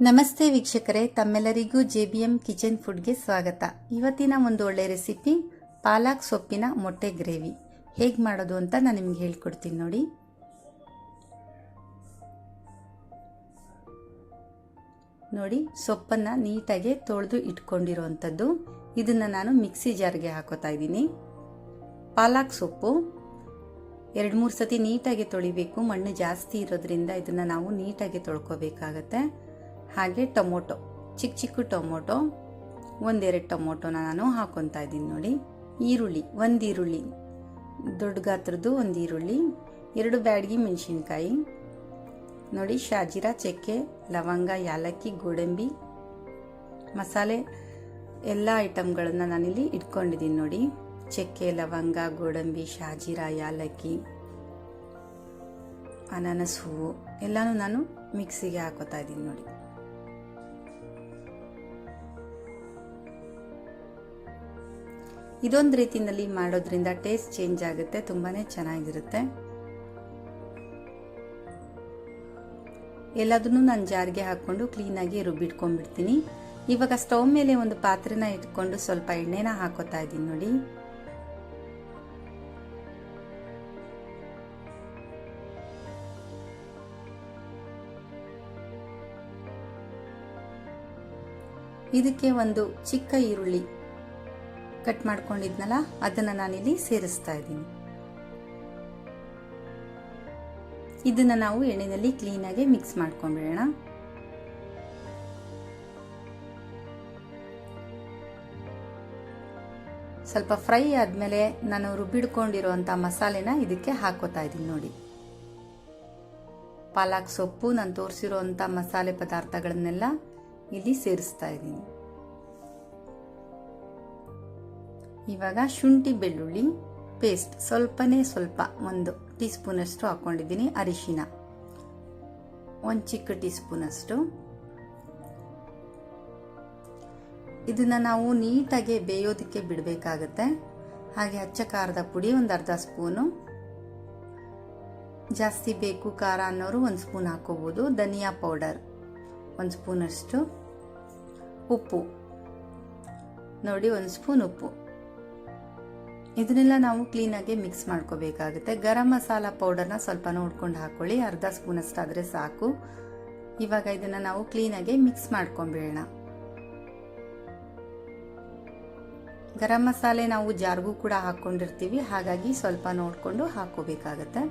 ನಮಸ್ತೆ ವೀಕ್ಷಕರೇ, ತಮ್ಮೆಲ್ಲರಿಗೂ ಜೆ ಬಿ ಎಂ ಕಿಚನ್ ಫುಡ್ಗೆ ಸ್ವಾಗತ. ಇವತ್ತಿನ ಒಂದು ಒಳ್ಳೆ ರೆಸಿಪಿ, ಪಾಲಕ್ ಸೊಪ್ಪಿನ ಮೊಟ್ಟೆ ಗ್ರೇವಿ. ಹೇಗೆ ಮಾಡೋದು ಅಂತ ನಾನು ನಿಮ್ಗೆ ಹೇಳ್ಕೊಡ್ತೀನಿ ನೋಡಿ. ನೋಡಿ, ಸೊಪ್ಪನ್ನು ನೀಟಾಗಿ ತೊಳೆದು ಇಟ್ಕೊಂಡಿರೋವಂಥದ್ದು ಇದನ್ನು ನಾನು ಮಿಕ್ಸಿ ಜಾರ್ಗೆ ಹಾಕೋತಾ ಇದ್ದೀನಿ. ಪಾಲಕ್ ಸೊಪ್ಪು, ಎರಡು ಮೂರು ಸತಿ ನೀಟಾಗಿ ತೊಳಿಬೇಕು. ಮಣ್ಣು ಜಾಸ್ತಿ ಇರೋದ್ರಿಂದ ಇದನ್ನು ನಾವು ನೀಟಾಗಿ ತೊಳ್ಕೊಬೇಕಾಗತ್ತೆ. ಹಾಗೆ ಟೊಮೊಟೊ, ಚಿಕ್ಕ ಚಿಕ್ಕ ಟೊಮೊಟೊ, ಒಂದೆರಡು ಟೊಮೊಟೊನ ನಾನು ಹಾಕೊತಾ ಇದ್ದೀನಿ ನೋಡಿ. ಈರುಳ್ಳಿ, ಒಂದು ಈರುಳ್ಳಿ, ದೊಡ್ಡ ಗಾತ್ರದ್ದು ಒಂದು ಈರುಳ್ಳಿ, ಎರಡು ಬ್ಯಾಡ್ಗಿ ಮೆಣಸಿನ್ಕಾಯಿ, ನೋಡಿ ಶಾಜೀರಾ, ಚಕ್ಕೆ, ಲವಂಗ, ಯಾಲಕ್ಕಿ, ಗೋಡಂಬಿ, ಮಸಾಲೆ, ಎಲ್ಲ ಐಟಮ್ಗಳನ್ನು ನಾನಿಲ್ಲಿ ಇಟ್ಕೊಂಡಿದ್ದೀನಿ ನೋಡಿ. ಚಕ್ಕೆ, ಲವಂಗ, ಗೋಡಂಬಿ, ಶಾಜೀರಾ, ಯಾಲಕ್ಕಿ, ಅನಾನಸ್ ಹೂವು ಎಲ್ಲನೂ ನಾನು ಮಿಕ್ಸಿಗೆ ಹಾಕೋತಾ ಇದ್ದೀನಿ ನೋಡಿ. ಇದೊಂದು ರೀತಿಯಲ್ಲಿ ಮಾಡೋದ್ರಿಂದ ಟೇಸ್ಟ್ ಚೇಂಜ್ ಆಗುತ್ತೆ ತುಂಬಾ ಚೆನ್ನಾಗಿರುತ್ತೆ. ಎಲ್ಲದನ್ನು ನಾನು ಜಾರಿಗೆ ಹಾಕ್ಕೊಂಡು ಕ್ಲೀನಾಗಿ ರುಬ್ಬಿಟ್ಕೊಂಡ್ಬಿಡ್ತೀನಿ. ಇವಾಗ ಸ್ಟವ್ ಮೇಲೆ ಒಂದು ಪಾತ್ರೆನ ಇಟ್ಕೊಂಡು ಸ್ವಲ್ಪ ಎಣ್ಣೆನ ಹಾಕೋತಾ ಇದ್ದೀನಿ ನೋಡಿ. ಇದಕ್ಕೆ ಒಂದು ಚಿಕ್ಕ ಈರುಳ್ಳಿ ಕಟ್ ಮಾಡ್ಕೊಂಡಿದ್ನಲ್ಲ, ಅದನ್ನು ನಾನಿಲ್ಲಿ ಸೇರಿಸ್ತಾ ಇದ್ದೀನಿ. ಇದನ್ನು ನಾವು ಎಣ್ಣೆಯಲ್ಲಿ ಕ್ಲೀನಾಗಿ ಮಿಕ್ಸ್ ಮಾಡ್ಕೊಂಡ್ಬಿಡೋಣ ಸ್ವಲ್ಪ ಫ್ರೈ ಆದಮೇಲೆ ನಾನು ರುಬ್ಬಿಡ್ಕೊಂಡಿರುವಂಥ ಮಸಾಲೆನ ಇದಕ್ಕೆ ಹಾಕೋತಾ ಇದ್ದೀನಿ ನೋಡಿ. ಪಾಲಕ್ ಸೊಪ್ಪು, ನಾನು ತೋರಿಸಿರುವಂಥ ಮಸಾಲೆ ಪದಾರ್ಥಗಳನ್ನೆಲ್ಲ ಇಲ್ಲಿ ಸೇರಿಸ್ತಾ ಇದ್ದೀನಿ. ಇವಾಗ ಶುಂಠಿ ಬೆಳ್ಳುಳ್ಳಿ ಪೇಸ್ಟ್ ಸ್ವಲ್ಪನೇ ಸ್ವಲ್ಪ ಒಂದು ಟೀ ಸ್ಪೂನಷ್ಟು ಹಾಕ್ಕೊಂಡಿದ್ದೀನಿ ಅರಿಶಿನ. ಒಂದು ಚಿಕ್ಕ ಟೀ ಸ್ಪೂನಷ್ಟು ಇದನ್ನು ನಾವು ನೀಟಾಗಿ ಬೇಯೋದಕ್ಕೆ ಬಿಡಬೇಕಾಗತ್ತೆ. ಹಾಗೆ ಹಚ್ಚ ಖಾರದ ಪುಡಿ ಒಂದು ಅರ್ಧ ಸ್ಪೂನು. ಜಾಸ್ತಿ ಬೇಕು ಖಾರ ಅನ್ನೋರು ಒಂದು ಸ್ಪೂನ್ ಹಾಕೋಬೋದು. ಧನಿಯಾ ಪೌಡರ್ ಒಂದು ಸ್ಪೂನಷ್ಟು. ಉಪ್ಪು. ನೋಡಿ, ಒಂದು ಸ್ಪೂನ್ ಉಪ್ಪು. ಇದನ್ನೆಲ್ಲ ನಾವು ಕ್ಲೀನಾಗಿ ಮಿಕ್ಸ್ ಮಾಡ್ಕೋಬೇಕಾಗುತ್ತೆ. ಗರಂ ಮಸಾಲ ಪೌಡರ್ನ ಸ್ವಲ್ಪ ನೋಡ್ಕೊಂಡು ಹಾಕೊಳ್ಳಿ. ಅರ್ಧ ಸ್ಪೂನ್ ಅಷ್ಟಾದರೆ ಸಾಕು. ಇವಾಗ ಇದನ್ನು ನಾವು ಕ್ಲೀನಾಗಿ ಮಿಕ್ಸ್ ಮಾಡ್ಕೊಂಬಿಡೋಣ. ಗರಂ ಮಸಾಲೆ ನಾವು ಜಾರ್ಗೂ ಕೂಡ ಹಾಕ್ಕೊಂಡಿರ್ತೀವಿ. ಹಾಗಾಗಿ ಸ್ವಲ್ಪ ನೋಡಿಕೊಂಡು ಹಾಕೋಬೇಕಾಗತ್ತೆ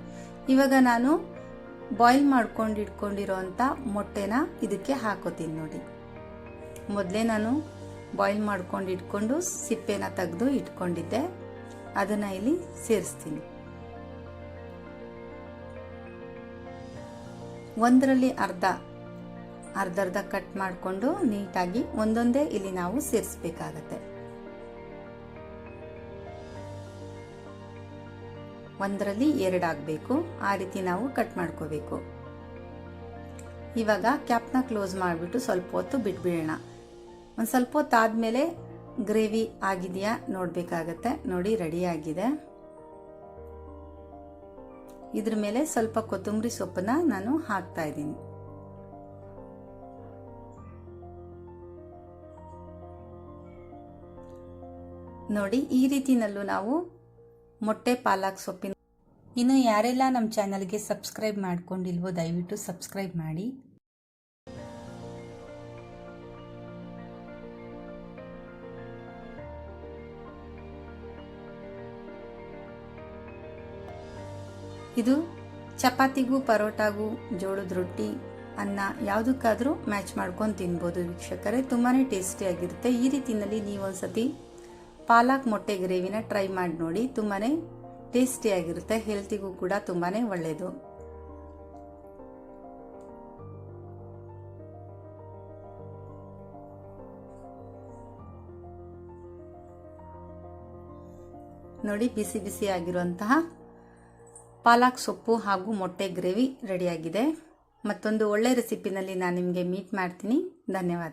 ಇವಾಗ ನಾನು ಬಾಯ್ಲ್ ಮಾಡ್ಕೊಂಡು ಮೊಟ್ಟೆನ ಇದಕ್ಕೆ ಹಾಕೋತೀನಿ ನೋಡಿ. ಮೊದಲೇ ನಾನು ಬಾಯ್ಲ್ ಮಾಡ್ಕೊಂಡು ಇಟ್ಕೊಂಡು ಸಿಪ್ಪೆನ ತೆಗೆದು ಇಟ್ಕೊಂಡಿದ್ದೆ. ಅದನ್ನು ಇಲ್ಲಿ ಸೇರಿಸ್ತೀನಿ. ಒಂದರಲ್ಲಿ ಅರ್ಧ ಅರ್ಧ ಅರ್ಧ ಕಟ್ ಮಾಡಿಕೊಂಡು ನೀಟಾಗಿ ಒಂದೊಂದೇ ಇಲ್ಲಿ ನಾವು ಸೇರಿಸ್ಬೇಕಾಗತ್ತೆ. ಒಂದರಲ್ಲಿ ಎರಡಾಗಬೇಕು ಆ ರೀತಿ ನಾವು ಕಟ್ ಮಾಡ್ಕೋಬೇಕು. ಇವಾಗ ಕ್ಯಾಪ್ನ ಕ್ಲೋಸ್ ಮಾಡಿಬಿಟ್ಟು ಸ್ವಲ್ಪ ಹೊತ್ತು ಬಿಟ್ಬಿಡೋಣ. ಒಂದು ಸ್ವಲ್ಪ ಹೊತ್ತು ಆದಮೇಲೆ ಗ್ರೇವಿ ಆಗಿದೆಯಾ ನೋಡಬೇಕಾಗತ್ತೆ. ನೋಡಿ, ರೆಡಿ ಆಗಿದೆ. ಇದ್ರ ಮೇಲೆ ಸ್ವಲ್ಪ ಕೊತ್ತಂಬರಿ ಸೊಪ್ಪನ್ನ ನಾನು ಹಾಕ್ತಾ ಇದ್ದೀನಿ. ನೋಡಿ, ಈ ರೀತಿನಲ್ಲೂ ನಾವು ಮೊಟ್ಟೆ ಪಾಲಕ್ ಸೊಪ್ಪಿನ ಇನ್ನು ಯಾರೆಲ್ಲ ನಮ್ಮ ಚಾನಲ್ಗೆ ಸಬ್ಸ್ಕ್ರೈಬ್ ಮಾಡ್ಕೊಂಡಿಲ್ವೋ, ದಯವಿಟ್ಟು ಸಬ್ಸ್ಕ್ರೈಬ್ ಮಾಡಿ. ಇದು ಚಪಾತಿಗೂ ಪರೋಟಾಗೂ ಜೋಳದ ರೊಟ್ಟಿ, ಅನ್ನ ಯಾವುದಕ್ಕಾದರೂ ಮ್ಯಾಚ್ ಮಾಡ್ಕೊಂಡು ತಿನ್ಬೋದು ವೀಕ್ಷಕರೇ. ತುಂಬಾ ಟೇಸ್ಟಿಯಾಗಿರುತ್ತೆ ಈ ರೀತಿಯಲ್ಲಿ ನೀವು ಒಂದ್ಸತಿ ಪಾಲಕ್ ಮೊಟ್ಟೆ ಗ್ರೇವಿನ ಟ್ರೈ ಮಾಡಿ ನೋಡಿ. ತುಂಬಾ ಟೇಸ್ಟಿಯಾಗಿರುತ್ತೆ ಹೆಲ್ತಿಗೂ ಕೂಡ ತುಂಬಾ ಒಳ್ಳೆಯದು ನೋಡಿ, ಬಿಸಿ ಬಿಸಿ ಆಗಿರುವಂತಹ ಪಾಲಕ್ ಸೊಪ್ಪು ಹಾಗೂ ಮೊಟ್ಟೆ ಗ್ರೇವಿ ರೆಡಿಯಾಗಿದೆ. ಮತ್ತೊಂದು ಒಳ್ಳೆ ರೆಸಿಪಿನಲ್ಲಿ ನಾನು ನಿಮಗೆ ಮೀಟ್ ಮಾಡ್ತೀನಿ. ಧನ್ಯವಾದ.